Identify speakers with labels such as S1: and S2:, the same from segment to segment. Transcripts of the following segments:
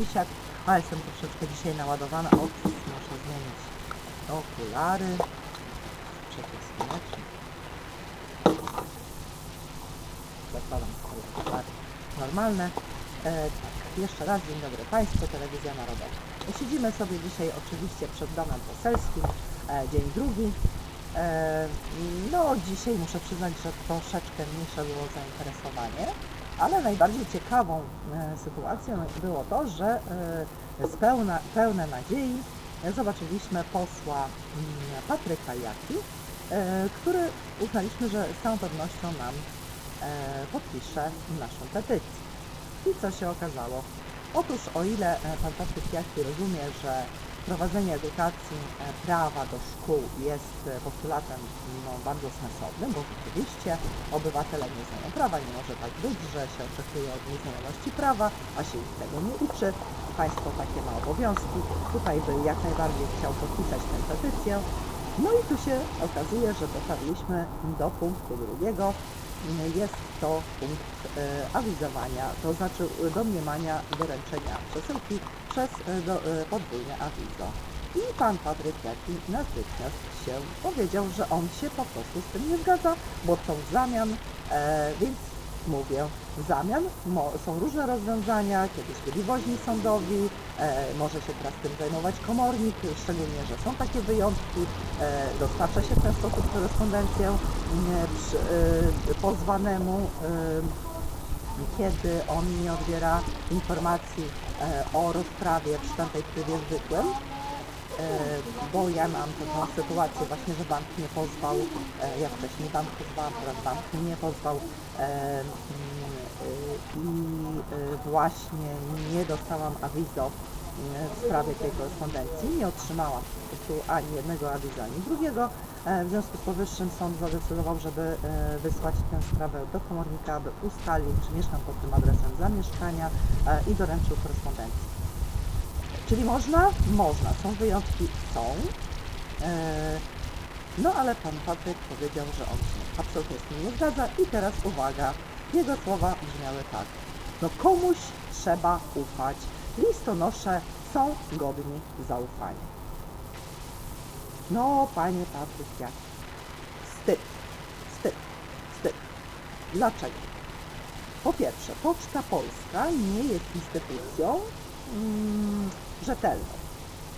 S1: Dzisiaj, a jestem troszeczkę dzisiaj naładowana. Ops, muszę zmienić okulary. Czekaj, słonecznik. Zakładam sobie okulary normalne. E, tak, jeszcze raz dzień dobry Państwu, Telewizja Narodowa. Siedzimy sobie dzisiaj oczywiście przed domem poselskim, e, dzień drugi. E, no dzisiaj muszę przyznać, że troszeczkę mniejsze było zainteresowanie, ale najbardziej ciekawą e, sytuacją było to, że e, z pełna, pełne nadziei e, zobaczyliśmy posła mm, Patryka Jaki, który uznaliśmy, że z całą pewnością nam podpisze naszą petycję. I co się okazało? Otóż o ile pan Patryk Jaki rozumie, że prowadzenie edukacji e, prawa do szkół jest e, postulatem no, bardzo sensownym, bo rzeczywiście obywatele nie znają prawa, nie może tak być, że się oczekuje od nieznajomości prawa, a się ich tego nie uczy. Państwo takie ma obowiązki. Tutaj by jak najbardziej chciał podpisać tę petycję. No i tu się okazuje, że dotarliśmy do punktu drugiego. Jest to punkt e, awizowania, to znaczy domniemania doręczenia przesyłki przez e, do, e, podwójne awizo. I pan Patryk Jaki natychmiast się powiedział, że on się po prostu z tym nie zgadza, bo chcą w zamian, e, więc mówię, w zamian są różne rozwiązania, kiedyś byli woźni sądowi, e, może się teraz tym zajmować komornik, szczególnie, że są takie wyjątki, e, dostarcza się w ten sposób korespondencję m, przy, e, pozwanemu, e, kiedy on nie odbiera informacji e, o rozprawie przy tamtej trybie zwykłym, e, bo ja mam taką sytuację właśnie, że bank mnie pozwał, e, ja wcześniej bank pozwałam, teraz bank mnie pozwał e, mm, e, i e, właśnie nie dostałam awizo e, w sprawie tej korespondencji, nie otrzymałam tu ani jednego awiza, ani drugiego. E, W związku z powyższym sąd zadecydował, żeby e, wysłać tę sprawę do komornika, aby ustalił, czy mieszkam pod tym adresem zamieszkania e, i doręczył korespondencję. Czyli można? Można. Są wyjątki? Są. E, No ale pan Patryk powiedział, że on się absolutnie z tym nie zgadza i teraz uwaga, jego słowa brzmiały tak. No komuś trzeba ufać. Listonosze są godni zaufania. No, panie Patryk, jak? Wstyd, wstyd, wstyd. Dlaczego? Po pierwsze, Poczta Polska nie jest instytucją mm, rzetelną.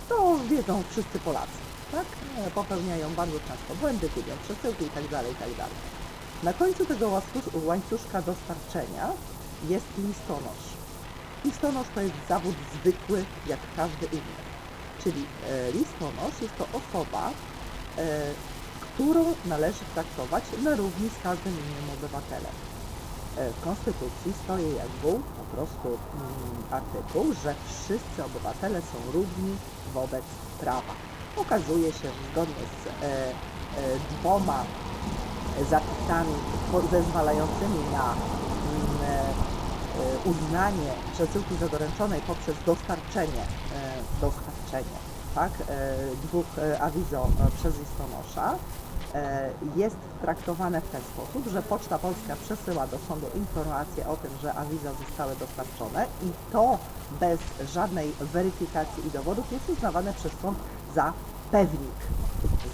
S1: To wiedzą wszyscy Polacy, tak? E, Popełniają bardzo często błędy, gubią przesyłki itd., itd. Na końcu tego łańcuszka dostarczenia jest listonosz. Listonosz to jest zawód zwykły, jak każdy inny. Czyli e, listonosz jest to osoba, e, którą należy traktować na równi z każdym innym obywatelem. E, Konstytucji stoi jak wół po prostu mm, artykuł, że wszyscy obywatele są równi wobec prawa. Okazuje się, zgodnie z e, e, dwoma zapisami zezwalającymi na mm, e, e, uznanie przesyłki zadoręczonej poprzez dostarczenie, e, dostarczenie tak, e, dwóch e, awizo e, przez listonosza jest traktowane w ten sposób, że Poczta Polska przesyła do sądu informację o tym, że awiza zostały dostarczone i to bez żadnej weryfikacji i dowodów jest uznawane przez sąd za pewnik.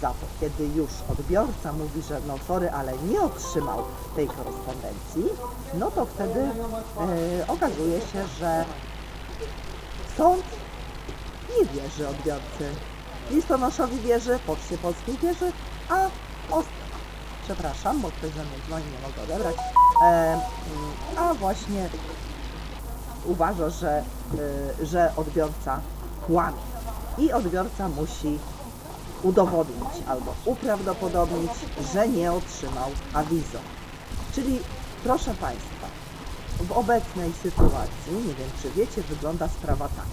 S1: Za to, kiedy już odbiorca mówi, że no sorry, ale nie otrzymał tej korespondencji, no to wtedy e, okazuje się, że sąd wierzy odbiorcy. Listonoszowi wierzy, Poczcie Polskiej wierzy, a os- przepraszam, bo ktoś za mnie dzwoni, nie mogę odebrać, e, a właśnie uważa, że, y, że odbiorca kłamie. I odbiorca musi udowodnić albo uprawdopodobnić, że nie otrzymał awizo. Czyli proszę Państwa, w obecnej sytuacji, nie wiem czy wiecie, wygląda sprawa tak.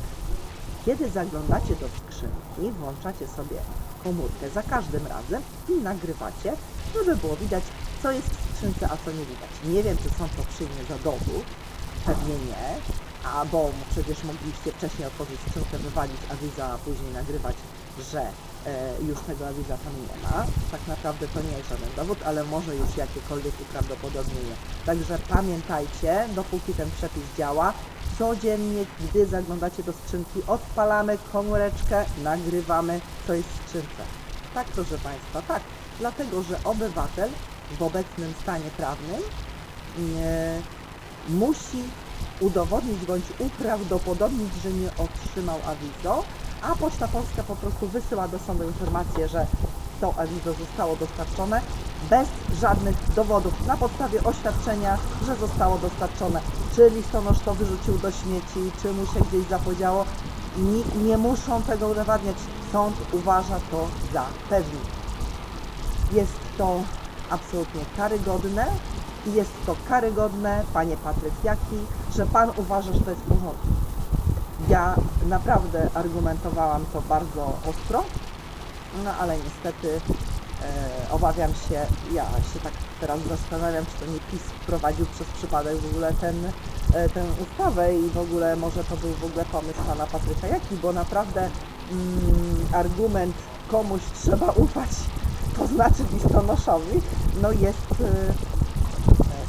S1: Kiedy zaglądacie do skrzynki, włączacie sobie komórkę za każdym razem i nagrywacie, żeby było widać, co jest w skrzynce, a co nie widać. Nie wiem, czy są to przyjmie za dowód, pewnie nie, a bo przecież mogliście wcześniej otworzyć skrzynkę, wywalić awiza, a później nagrywać że już tego awiza tam nie ma. Tak naprawdę to nie jest żaden dowód, ale może już jakiekolwiek uprawdopodobnienie. Także pamiętajcie, dopóki ten przepis działa, codziennie, gdy zaglądacie do skrzynki, odpalamy komóreczkę, nagrywamy, co jest w skrzynce. Tak, proszę Państwa, tak. Dlatego, że obywatel w obecnym stanie prawnym nie, musi udowodnić bądź uprawdopodobnić, że nie otrzymał awizo, a Poczta Polska po prostu wysyła do sądu informację, że to awizo zostało dostarczone bez żadnych dowodów, na podstawie oświadczenia, że zostało dostarczone. Czy listonosz to wyrzucił do śmieci, czy mu się gdzieś zapodziało. Nie, nie muszą tego udowadniać. Sąd uważa to za pewnik. Jest to absolutnie karygodne i jest to karygodne, panie Patrycjaki, że pan uważa, że to jest w. Ja naprawdę argumentowałam to bardzo ostro, no ale niestety e, obawiam się, ja się tak teraz zastanawiam, czy to nie PiS wprowadził przez przypadek w ogóle ten, e, tę ustawę i w ogóle może to był w ogóle pomysł pana Patryka Jaki, bo naprawdę mm, argument komuś trzeba ufać, to znaczy listonoszowi, no jest e,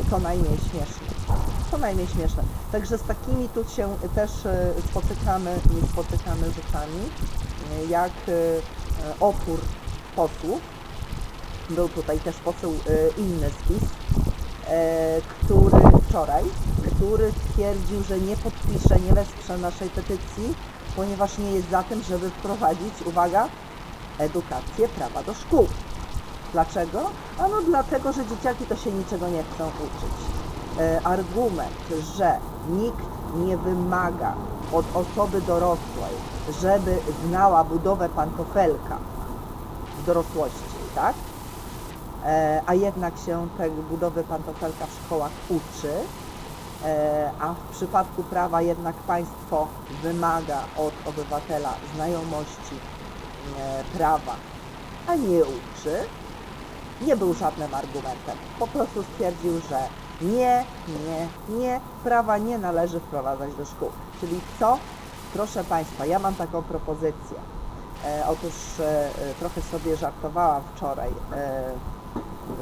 S1: e, co najmniej śmieszne. Najmniej śmieszne. Także z takimi tu się też e, spotykamy, spotykamy rzeczami, e, jak e, opór posłów. Był tutaj też poseł inny spis, e, który wczoraj, który twierdził, że nie podpisze, nie wesprze naszej petycji, ponieważ nie jest za tym, żeby wprowadzić, uwaga, edukację prawa do szkół. Dlaczego? Ano dlatego, że dzieciaki to się niczego nie chcą uczyć. E, argument, że nikt nie wymaga od osoby dorosłej, żeby znała budowę pantofelka w dorosłości, tak? E, a jednak się tej budowy pantofelka w szkołach uczy, e, a w przypadku prawa jednak państwo wymaga od obywatela znajomości prawa, a nie uczy, nie był żadnym argumentem. Po prostu stwierdził, że nie, nie, nie, prawa nie należy wprowadzać do szkół. Czyli co? Proszę Państwa, ja mam taką propozycję. E, otóż e, e, trochę sobie żartowałam wczoraj e,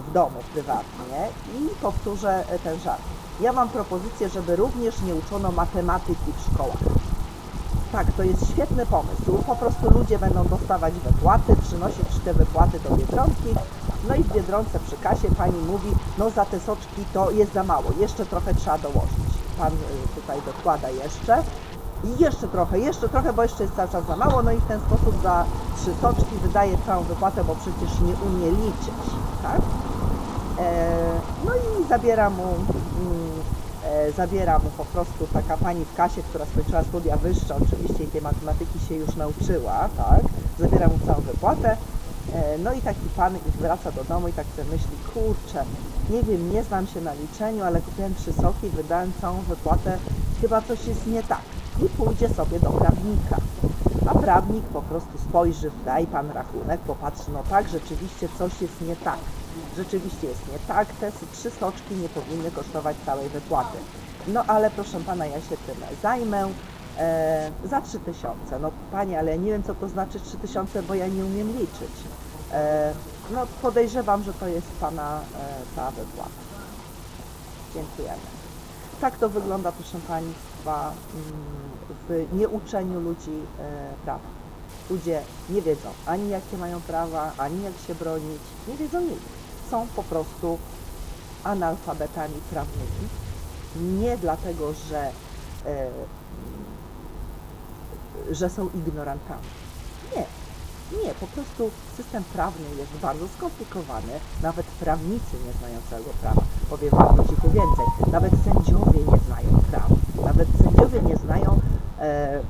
S1: w domu prywatnie i powtórzę e, ten żart. Ja mam propozycję, żeby również nie uczono matematyki w szkołach. Tak, to jest świetny pomysł. Po prostu ludzie będą dostawać wypłaty, przynosić te wypłaty do Biedronki. No i w Biedronce przy kasie pani mówi, no za te soczki to jest za mało, jeszcze trochę trzeba dołożyć. Pan y, tutaj dokłada jeszcze i jeszcze trochę, jeszcze trochę, bo jeszcze jest cały czas za mało, no i w ten sposób za trzy soczki wydaje całą wypłatę, bo przecież nie umie liczyć, tak? E, no i zabiera mu, mm, e, zabiera mu po prostu taka pani w kasie, która skończyła studia wyższe, oczywiście i tej matematyki się już nauczyła, tak? Zabiera mu całą wypłatę. E, no i taki pan ich wraca do domu i tak sobie myśli, kurczę, nie wiem, nie znam się na liczeniu, ale kupiłem trzy soki, wydałem całą wypłatę, chyba coś jest nie tak. I pójdzie sobie do prawnika. A prawnik po prostu spojrzy, daj pan rachunek, popatrzy, no tak, rzeczywiście coś jest nie tak. Rzeczywiście jest nie tak, te trzy soczki nie powinny kosztować całej wypłaty. No ale proszę pana, ja się tym zajmę e, za 3000. No panie, ale ja nie wiem co to znaczy 3000, bo ja nie umiem liczyć. E, no podejrzewam, że to jest pana e, ta wypłata. Dziękujemy. Tak to wygląda, proszę Państwa, mm, w nieuczeniu ludzi e, prawa. Ludzie nie wiedzą ani jakie mają prawa, ani jak się bronić, nie wiedzą nic. Są po prostu analfabetami prawnymi. Nie dlatego, że, e, że są ignorantami. Nie. Nie, po prostu system prawny jest bardzo skomplikowany. Nawet prawnicy nie znają całego prawa. Powiem Wam cichu więcej. Nawet sędziowie nie znają prawa. Nawet sędziowie nie znają e,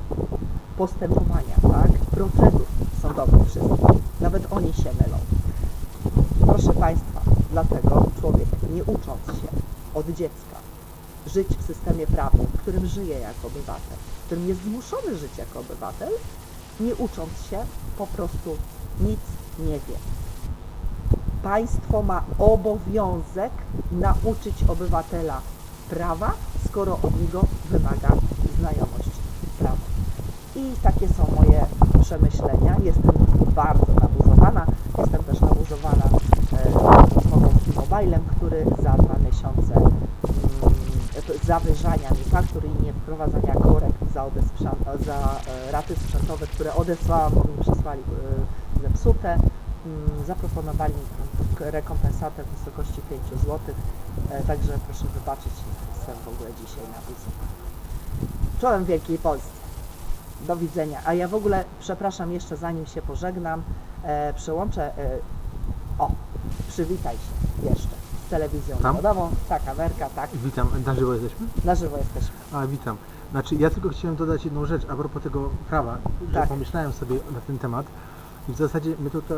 S1: postępowania, tak? Procedur sądowych wszystkich. Nawet oni się mylą. Proszę Państwa, dlatego człowiek nie ucząc się od dziecka żyć w systemie prawnym, w którym żyje jako obywatel, w którym jest zmuszony żyć jako obywatel, nie ucząc się, po prostu nic nie wie. Państwo ma obowiązek nauczyć obywatela prawa, skoro od niego wymaga znajomości prawa. I takie są moje przemyślenia. Jestem bardzo nabuzowana. Jestem też nabuzowana e, T-Mobilem, który za dwa miesiące zawyżania mi faktur i nie wprowadzania korekt za, za e, raty sprzętowe, które odesłałam, bo mi przesłali e, zepsute. Mm, Zaproponowali mi rekompensatę w wysokości 5 zł. E, Także proszę wybaczyć, jestem w ogóle dzisiaj na wizji. Czołem Wielkiej Polski. Do widzenia. A ja w ogóle, przepraszam jeszcze zanim się pożegnam, e, przełączę, e, o, przywitaj się telewizją
S2: Tam?
S1: narodową. Ta kamerka, tak,
S2: Witam, na żywo jesteśmy?
S1: na żywo jesteśmy.
S2: A, witam. Znaczy, ja tylko chciałem dodać jedną rzecz a propos tego prawa, że
S1: Tak.
S2: pomyślałem sobie na ten temat i w zasadzie my tutaj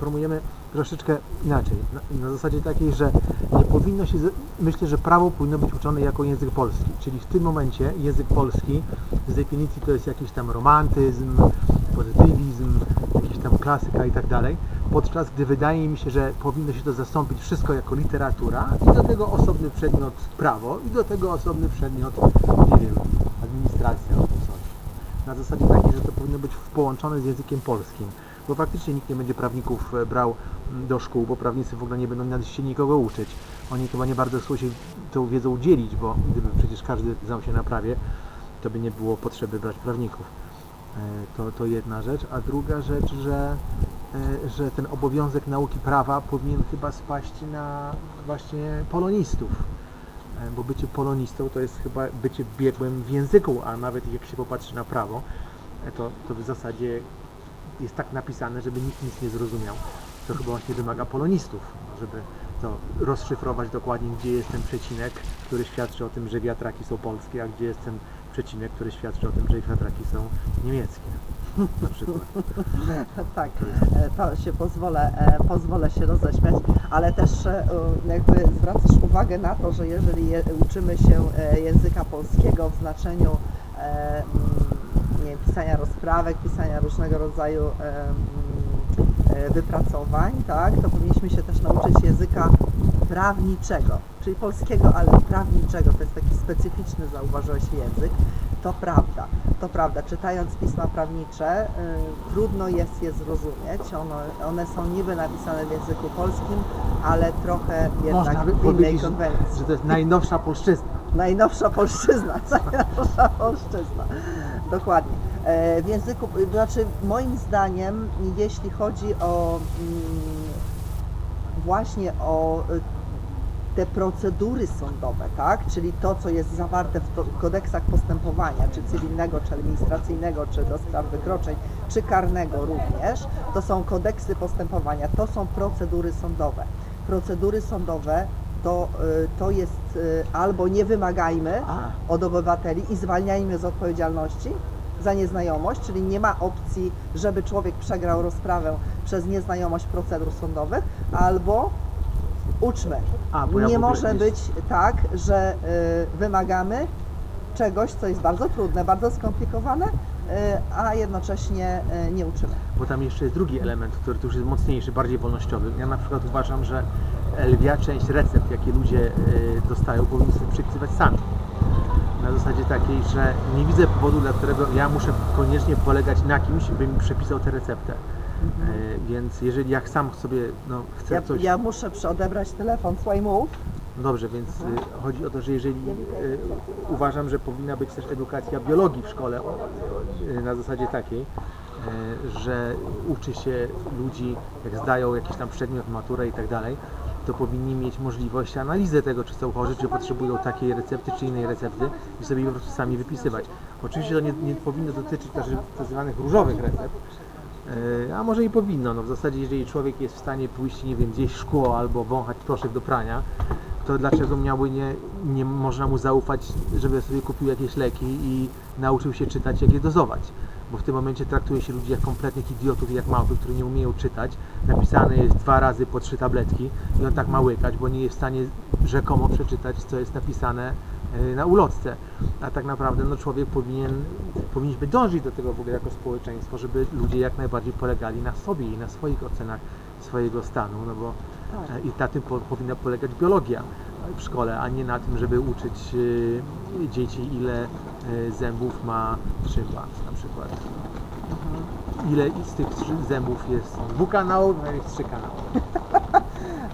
S2: promujemy troszeczkę inaczej. Na, na zasadzie takiej, że nie powinno się, myślę, że prawo powinno być uczone jako język polski, czyli w tym momencie język polski z definicji to jest jakiś tam romantyzm, pozytywizm, tam klasyka i tak dalej, podczas gdy wydaje mi się, że powinno się to zastąpić wszystko jako literatura i do tego osobny przedmiot prawo i do tego osobny przedmiot, nie wiem, administracja albo coś. Na zasadzie takiej, że to powinno być połączone z językiem polskim, bo faktycznie nikt nie będzie prawników e, brał do szkół, bo prawnicy w ogóle nie będą się nikogo uczyć. Oni chyba nie bardzo chcą się tą wiedzą udzielić, bo gdyby przecież każdy znał się na prawie, to by nie było potrzeby brać prawników. E, To, to jedna rzecz. A druga rzecz, że, e, że ten obowiązek nauki prawa powinien chyba spaść na właśnie polonistów. E, Bo bycie polonistą to jest chyba bycie biegłym w języku, a nawet jak się popatrzy na prawo, to, to w zasadzie jest tak napisane, żeby nikt nic nie zrozumiał. To chyba właśnie wymaga polonistów, żeby to rozszyfrować dokładnie, gdzie jest ten przecinek, który świadczy o tym, że wiatraki są polskie, a gdzie jest ten przecinek, który świadczy o tym, że wiatraki są niemieckie. Na przykład.
S1: tak, e, to się pozwolę, e, pozwolę się roześmiać, ale też e, jakby zwracasz uwagę na to, że jeżeli je, uczymy się języka polskiego w znaczeniu mm, nie pisania rozprawek, pisania różnego rodzaju mm, wypracowań, tak, to powinniśmy się też nauczyć języka prawniczego, czyli polskiego, ale prawniczego. To jest taki specyficzny, zauważyłeś, język. To prawda, to prawda. Czytając pisma prawnicze, y, trudno jest je zrozumieć. One, one są niby napisane w języku polskim, ale trochę
S2: Można
S1: jednak
S2: by
S1: w innej
S2: powiedzieć, że,
S1: konwencji.
S2: że to jest najnowsza polszczyzna.
S1: Najnowsza polszczyzna, najnowsza polszczyzna. Dokładnie. E, W języku, znaczy moim zdaniem, jeśli chodzi o mm, właśnie o y, te procedury sądowe, tak? Czyli to, co jest zawarte w kodeksach postępowania, czy cywilnego, czy administracyjnego, czy do spraw wykroczeń, czy karnego również, to są kodeksy postępowania, to są procedury sądowe. Procedury sądowe to, y, to jest y, albo nie wymagajmy od obywateli i zwalniajmy z odpowiedzialności za nieznajomość, czyli nie ma opcji, żeby człowiek przegrał rozprawę przez nieznajomość procedur sądowych, albo uczmy.
S2: a, bo ja w
S1: Nie
S2: ogóle
S1: może być tak, że y, wymagamy czegoś, co jest bardzo trudne, bardzo skomplikowane, y, a jednocześnie y, nie uczymy.
S2: Bo tam jeszcze jest drugi element, który tu już jest mocniejszy, bardziej wolnościowy. Ja na przykład uważam, że lwia część recept, jakie ludzie y, dostają, powinni sobie przepisywać sami. Na zasadzie takiej, że nie widzę powodu, dla którego ja muszę koniecznie polegać na kimś, by mi przepisał tę receptę. Y, Więc jeżeli jak sam sobie no, chcę
S1: Ja,
S2: coś...
S1: ja muszę przy- odebrać telefon, słuchaj mów.
S2: Dobrze, więc y, chodzi o to, że jeżeli y, uważam, że powinna być też edukacja biologii w szkole y, na zasadzie takiej, y, że uczy się ludzi, jak zdają jakiś tam przedmiot, maturę i tak dalej, to powinni mieć możliwość analizy tego, czy są chorzy, czy potrzebują takiej recepty, czy innej recepty i sobie po prostu sami wypisywać. Oczywiście to nie, nie powinno dotyczyć też tak zwanych różowych recept, E, A może i powinno. No w zasadzie, jeżeli człowiek jest w stanie pójść, nie wiem, gdzieś szkło albo wąchać proszek do prania, to dlaczego miałby nie, nie można mu zaufać, żeby sobie kupił jakieś leki i nauczył się czytać, jak je dozować? Bo w tym momencie traktuje się ludzi jak kompletnych idiotów i jak małpy, które nie umieją czytać. Napisane jest dwa razy po trzy tabletki i on tak ma łykać, bo nie jest w stanie rzekomo przeczytać, co jest napisane e, na ulotce. A tak naprawdę no, człowiek powinien, powinniśmy dążyć do tego w ogóle jako społeczeństwo, żeby ludzie jak najbardziej polegali na sobie i na swoich ocenach swojego stanu, no bo
S1: Tak.
S2: e, i na tym po, powinna polegać biologia. W szkole, a nie na tym, żeby uczyć y, dzieci ile y, zębów ma przykład na przykład. Ile z tych zębów jest dwukanałowych, a jest trzykanałowych.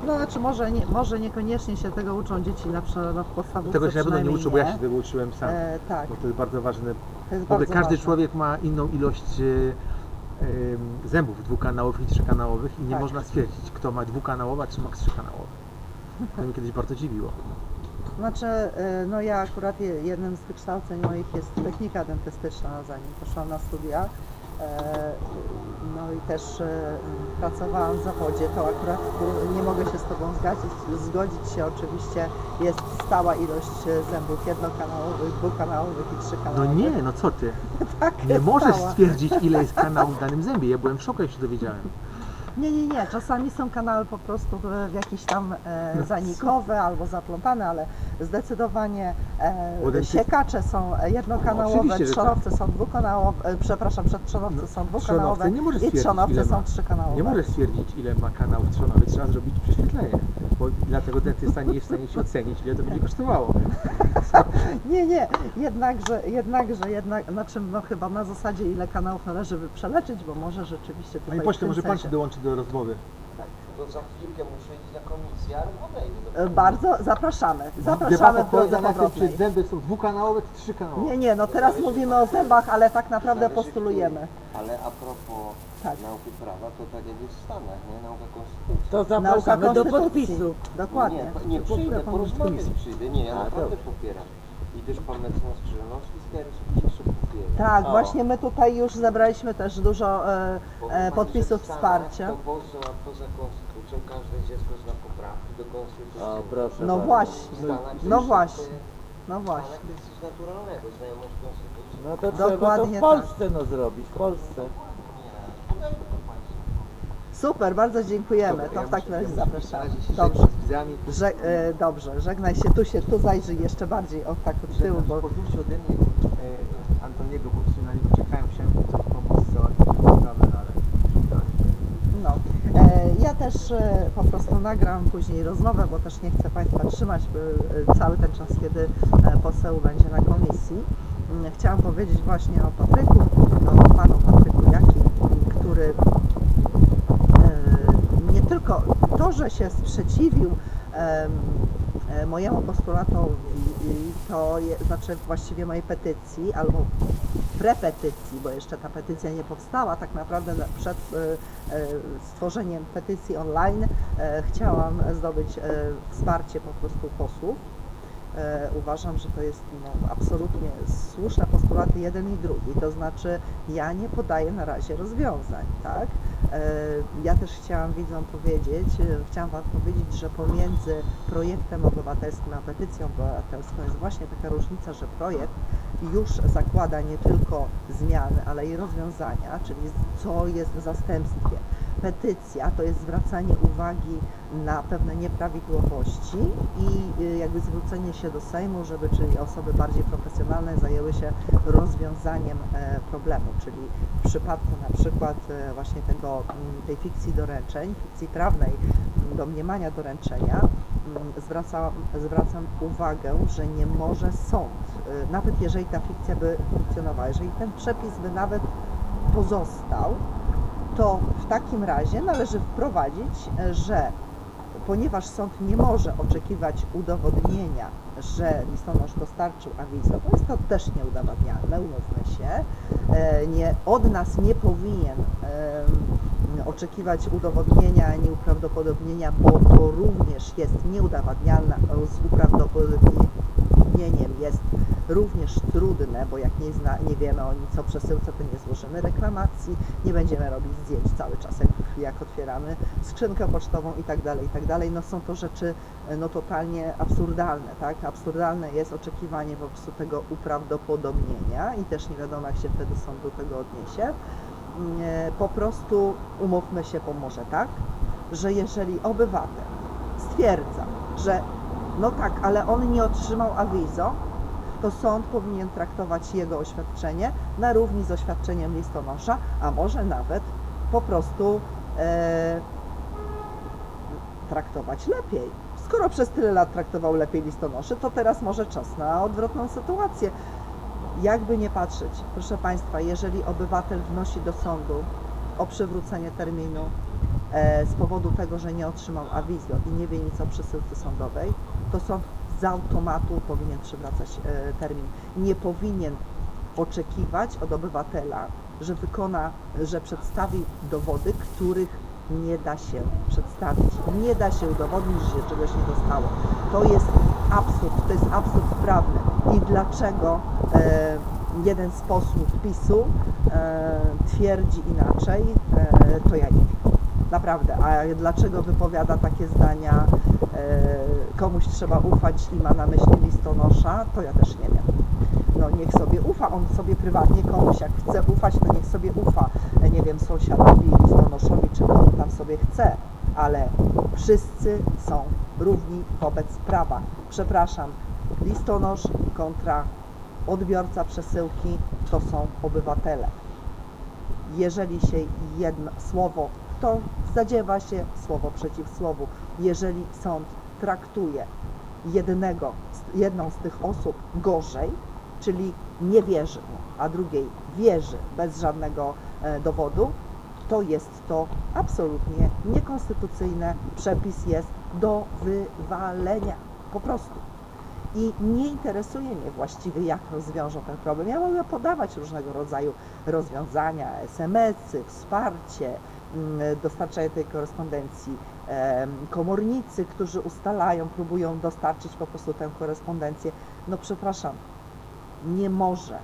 S1: No znaczy może, nie, może niekoniecznie się tego uczą dzieci na przykład no, w podstawówce
S2: Tego się na pewno nie uczę, bo ja się tego uczyłem sam.
S1: E, tak,
S2: Bo to jest bardzo ważne.
S1: to jest bardzo
S2: każdy
S1: ważne.
S2: człowiek ma inną ilość ym, zębów dwukanałowych i trzykanałowych i nie
S1: Tak.
S2: można stwierdzić, kto ma dwukanałowe, czy ma trzykanałowe. To mnie kiedyś bardzo dziwiło.
S1: Znaczy, e, no ja akurat je- jednym z wykształceń moich jest technika dentystyczna, zanim poszłam na studia. E, No i też e, pracowałam w zawodzie, to akurat nie mogę się z Tobą zgodzić, zgodzić się oczywiście, jest stała ilość zębów jednokanałowych, dwukanałowych i
S2: No
S1: trzykanałowych.
S2: nie, no co ty?
S1: tak,
S2: Nie możesz
S1: stała.
S2: stwierdzić, ile jest kanałów w danym zębie. Ja byłem w szoku, jak się dowiedziałem.
S1: Nie, nie, nie. Czasami są kanały po prostu w, jakieś tam e,
S2: No
S1: zanikowe albo zaplątane, ale zdecydowanie e, siekacze są jednokanałowe,
S2: Oczywiście, że tak.
S1: trzonowce są dwukanałowe, e, przepraszam, przedtrzonowce
S2: No,
S1: są dwukanałowe
S2: trzonowce
S1: i trzonowce są trzykanałowe.
S2: Nie możesz stwierdzić, ile ma kanał trzonowy. Trzeba zrobić prześwietlenie. Bo dlatego dentysta nie jest w stanie się ocenić, ile to będzie kosztowało.
S1: Nie, nie, jednakże, jednakże, jednak, znaczy no chyba na zasadzie ile kanałów należy by przeleczyć, bo może rzeczywiście tutaj
S2: Panie pośle, może pan się dołączy do rozmowy.
S3: To za chwilkę muszę iść na komisję, ale odejdę. do
S1: E, Bardzo zapraszamy, zapraszamy
S2: tym,
S1: powrotnej.
S2: czy zęby są dwukanałowe, czy trzykanałowe.
S1: Nie, nie, no teraz mówimy o zębach, ale tak naprawdę postulujemy.
S3: Ale a propos
S1: Tak.
S3: nauki prawa, to tak jak jest w Stanach, nie? Nauka konstytucji.
S4: To
S1: Nauka
S4: zapraszamy do
S1: konstytucji.
S4: podpisu.
S1: Dokładnie.
S3: Nie, nie przyjdę, porozmawiać przyjdę. Nie, ja naprawdę popieram. I też pan mecenas Krzyżanowski z popiera.
S1: Tak,
S4: O.
S1: właśnie my tutaj już zebraliśmy też dużo e, e, podpisów wsparcia.
S3: Poza, konstytucją każde dziecko zna poprawki do konstytucji.
S4: O, proszę
S1: No
S4: bardzo.
S1: Właśnie,
S3: Stanach
S1: no właśnie, no
S3: W
S1: właśnie.
S3: Stanach to jest coś naturalnego, znajomość konstytucji.
S4: No to trzeba to
S1: Dokładnie
S4: w
S1: tak.
S4: Polsce no zrobić, w Polsce.
S1: Super, bardzo dziękujemy.
S2: Dobra,
S1: To
S2: ja
S1: w takim razie zapraszamy. Dobrze, e, dobrze, żegnaj się. Tu się, tu zajrzyj jeszcze bardziej od tak od tyłu, bo
S2: Pozwólcie ode mnie chciałem mu coś pomóc załatwić sprawę, no ale...
S1: no. E, ja też e, po prostu nagram później rozmowę, bo też nie chcę Państwa trzymać e, cały ten czas, kiedy poseł będzie na komisji. Mm, Chciałam powiedzieć właśnie o Patryku, o panu Patryku Jakim, który nie tylko to, że się sprzeciwił mojemu postulatowi, to je, znaczy właściwie mojej petycji, albo prepetycji, bo jeszcze ta petycja nie powstała, tak naprawdę na- przed e, e, stworzeniem petycji online e, chciałam zdobyć e, wsparcie po prostu posłów. E, Uważam, że to jest no, absolutnie słuszne postulaty jeden i drugi, to znaczy ja nie podaję na razie rozwiązań, tak? E, Ja też chciałam widzom powiedzieć, e, chciałam Wam powiedzieć, że pomiędzy projektem obywatelskim a petycją obywatelską jest właśnie taka różnica, że projekt już zakłada nie tylko zmiany, ale i rozwiązania, czyli co jest w zastępstwie. Petycja to jest zwracanie uwagi na pewne nieprawidłowości i y, jakby zwrócenie się do Sejmu, żeby czyli osoby bardziej profesjonalne zajęły się rozwiązaniem e, problemu, czyli w przypadku na przykład e, właśnie tego, mm, tej fikcji doręczeń, fikcji prawnej mm, domniemania doręczenia, mm, zwracam, zwracam uwagę, że nie może sąd, y, nawet jeżeli ta fikcja by funkcjonowała, jeżeli ten przepis by nawet pozostał, to takim razie należy wprowadzić, że ponieważ sąd nie może oczekiwać udowodnienia, że listonosz dostarczył awizo, bo jest to też nieudowadnialne, umówmy się, e, nie, od nas nie powinien oczekiwać udowodnienia ani uprawdopodobnienia, bo to również jest nieudowadnialne, z uprawdopodobnieniem jest również trudne, bo jak nie, zna, nie wiemy o nic o przesyłce, to nie złożymy reklamacji, nie będziemy robić zdjęć cały czas, jak, jak otwieramy skrzynkę pocztową i tak dalej, i tak dalej. No są to rzeczy e, no totalnie absurdalne, tak? Absurdalne jest oczekiwanie po prostu tego uprawdopodobnienia i też nie wiadomo, jak się wtedy sąd do tego odniesie. Mm, e, Po prostu umówmy się pomoże, tak? Że jeżeli obywatel stwierdza, że no tak, ale on nie otrzymał awizo, to sąd powinien traktować jego oświadczenie na równi z oświadczeniem listonosza, a może nawet po prostu e, traktować lepiej, skoro przez tyle lat traktował lepiej listonoszy, to teraz może czas na odwrotną sytuację. Jakby nie patrzeć, proszę Państwa, jeżeli obywatel wnosi do sądu o przywrócenie terminu e, z powodu tego, że nie otrzymał awizo i nie wie nic o przesyłce sądowej, to sąd z automatu powinien przywracać e, termin. Nie powinien oczekiwać od obywatela, że wykona, że przedstawi dowody, których nie da się przedstawić. Nie da się udowodnić, że czegoś nie dostało. To jest absurd, to jest absurd prawny. I dlaczego e, jeden z posłów PiSu e, twierdzi inaczej, e, to ja nie wiem. Naprawdę. A dlaczego wypowiada takie zdania, e, komuś trzeba ufać i ma na myśli listonosza, to ja też nie wiem no niech sobie ufa, on sobie prywatnie komuś jak chce ufać, to niech sobie ufa, nie wiem, sąsiadowi, listonoszowi, czy komu tam sobie chce, ale wszyscy są równi wobec prawa. Przepraszam, listonosz kontra odbiorca przesyłki to są obywatele. Jeżeli się jedno słowo, to zadziewa się słowo przeciw słowu. Jeżeli sąd traktuje jednego, jedną z tych osób gorzej, czyli nie wierzy mu, a drugiej wierzy bez żadnego e, dowodu, to jest to absolutnie niekonstytucyjne. Przepis jest do wywalenia. Po prostu. I nie interesuje mnie właściwie, jak rozwiążą ten problem. Ja mogę podawać różnego rodzaju rozwiązania, SMS-y, wsparcie, mm, dostarczanie tej korespondencji, komornicy, którzy ustalają, próbują dostarczyć po prostu tę korespondencję. No przepraszam, nie może.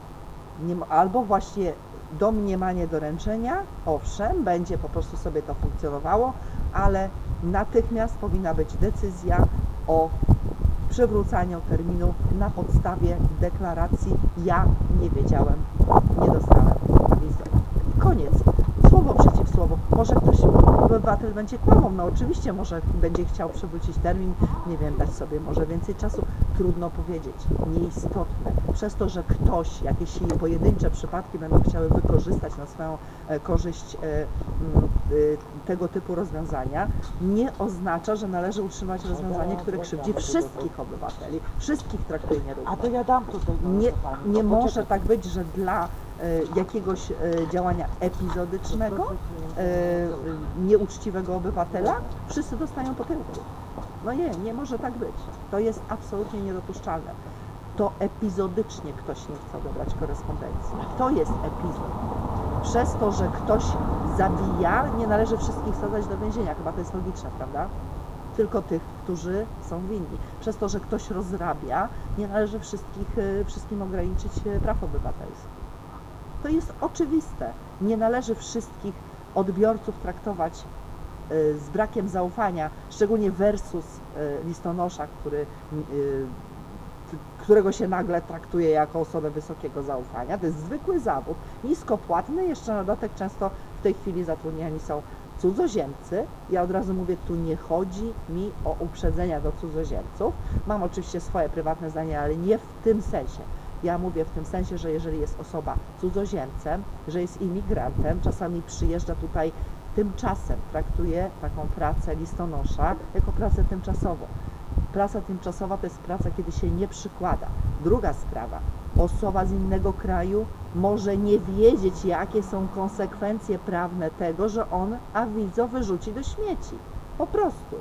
S1: Nie, albo właśnie domniemanie doręczenia, owszem, będzie po prostu sobie to funkcjonowało, ale natychmiast powinna być decyzja o przywróceniu terminu na podstawie deklaracji ja nie wiedziałem, nie dostałem awizo. Koniec. Słowo przeciw słowu. Może ktoś, obywatel będzie kłamał, no oczywiście może będzie chciał przywrócić termin, nie wiem, dać sobie może więcej czasu. Trudno powiedzieć. Nieistotne. Przez to, że ktoś, jakieś pojedyncze przypadki będą chciały wykorzystać na swoją e, korzyść e, mm, e, tego typu rozwiązania, nie oznacza, że należy utrzymać rozwiązanie, które krzywdzi wszystkich obywateli, wszystkich traktuje nierówno.
S4: A to ja dam tutaj.
S1: Nie, nie może tak być, że dla jakiegoś e, działania epizodycznego, e, e, nieuczciwego obywatela wszyscy dostają po tyłku. No nie, nie może tak być. To jest absolutnie niedopuszczalne. To epizodycznie ktoś nie chce odebrać korespondencji. To jest epizod. Przez to, że ktoś zabija, nie należy wszystkich sadzać do więzienia. Chyba to jest logiczne, prawda? Tylko tych, którzy są winni. Przez to, że ktoś rozrabia, nie należy wszystkich, e, wszystkim ograniczyć e, praw obywatelskich. To jest oczywiste. Nie należy wszystkich odbiorców traktować e, z brakiem zaufania, szczególnie versus e, listonosza, który, t- którego się nagle traktuje jako osobę wysokiego zaufania. To jest zwykły zawód, niskopłatny, jeszcze na dodatek często w tej chwili zatrudniani są cudzoziemcy. Ja od razu mówię, tu nie chodzi mi o uprzedzenia do cudzoziemców. Mam oczywiście swoje prywatne zdanie, ale nie w tym sensie. Ja mówię w tym sensie, że jeżeli jest osoba cudzoziemcem, że jest imigrantem, czasami przyjeżdża tutaj tymczasem, traktuje taką pracę listonosza jako pracę tymczasową. Praca tymczasowa to jest praca, kiedy się nie przykłada. Druga sprawa, osoba z innego kraju może nie wiedzieć, jakie są konsekwencje prawne tego, że on awizo wyrzuci do śmieci. Po prostu.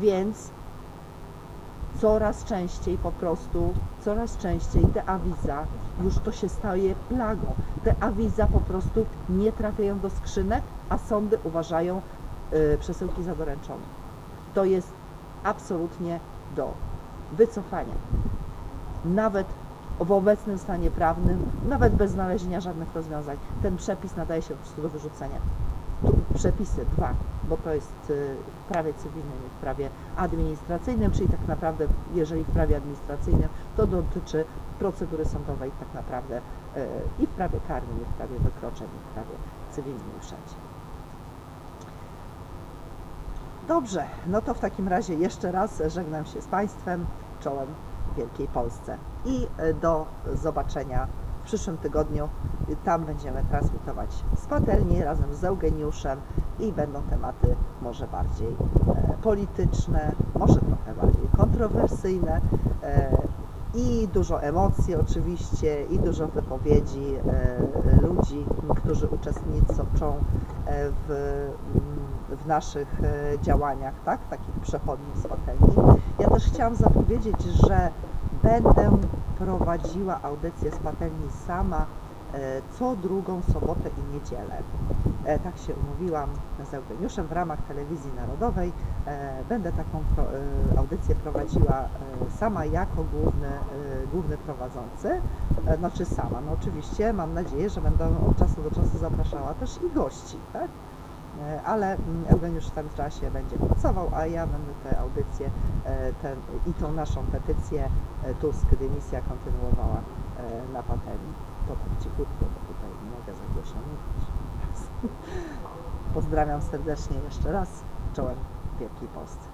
S1: Więc coraz częściej po prostu, coraz częściej te awiza, już to się staje plagą. Te awiza po prostu nie trafiają do skrzynek, a sądy uważają y, przesyłki za doręczone. To jest absolutnie do wycofania. Nawet w obecnym stanie prawnym, nawet bez znalezienia żadnych rozwiązań, ten przepis nadaje się po prostu do wyrzucenia. Przepisy dwa, bo to jest y, w prawie cywilnym i w prawie administracyjnym, czyli tak naprawdę, jeżeli w prawie administracyjnym, to dotyczy procedury sądowej tak naprawdę y, i w prawie karnym, i w prawie wykroczeń, i w prawie cywilnym wszędzie. Dobrze, no to w takim razie jeszcze raz żegnam się z Państwem, czołem Wielkiej Polsce i y, do zobaczenia w przyszłym tygodniu. Tam będziemy transmitować z patelni razem z Eugeniuszem i będą tematy może bardziej e, polityczne, może trochę bardziej kontrowersyjne. E, I dużo emocji oczywiście, i dużo wypowiedzi e, ludzi, którzy uczestniczą w, w naszych działaniach, tak, takich przechodnich z patelni. Ja też chciałam zapowiedzieć, że będę prowadziła audycję z patelni sama e, co drugą sobotę i niedzielę. E, Tak się umówiłam z Eugeniuszem w ramach Telewizji Narodowej. E, Będę taką audycję prowadziła sama jako główny, główny prowadzący. Znaczy sama. No oczywiście mam nadzieję, że będę od czasu do czasu zapraszała też i gości, tak? E, Ale mm, Eugeniusz w tym czasie będzie pracował, a ja będę te audycje e, ten, i tą naszą petycję e, Tusk dymisja kontynuowała na patelni. To tak cichutko, bo tutaj nie mogę za głośno mówić. Pozdrawiam serdecznie jeszcze raz. Czołem Wielkiej Polsce.